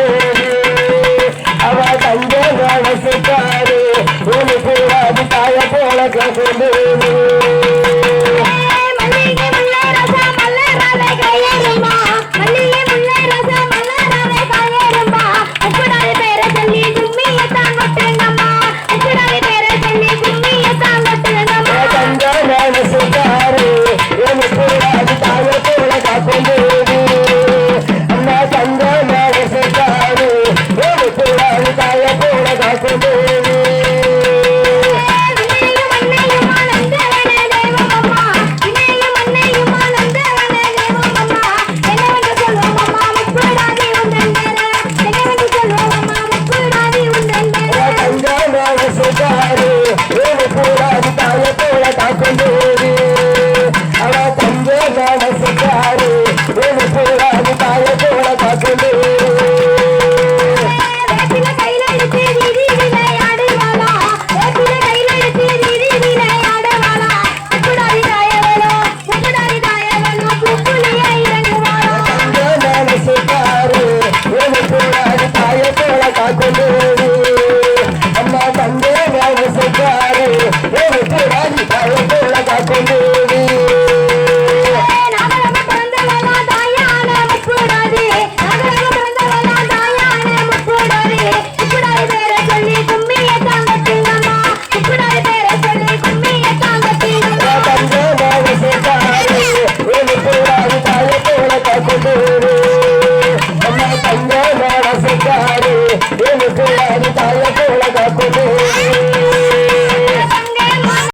போது அவ தங்க வளசுக்காரு ஒரு பூராது தாய போல கசந்தது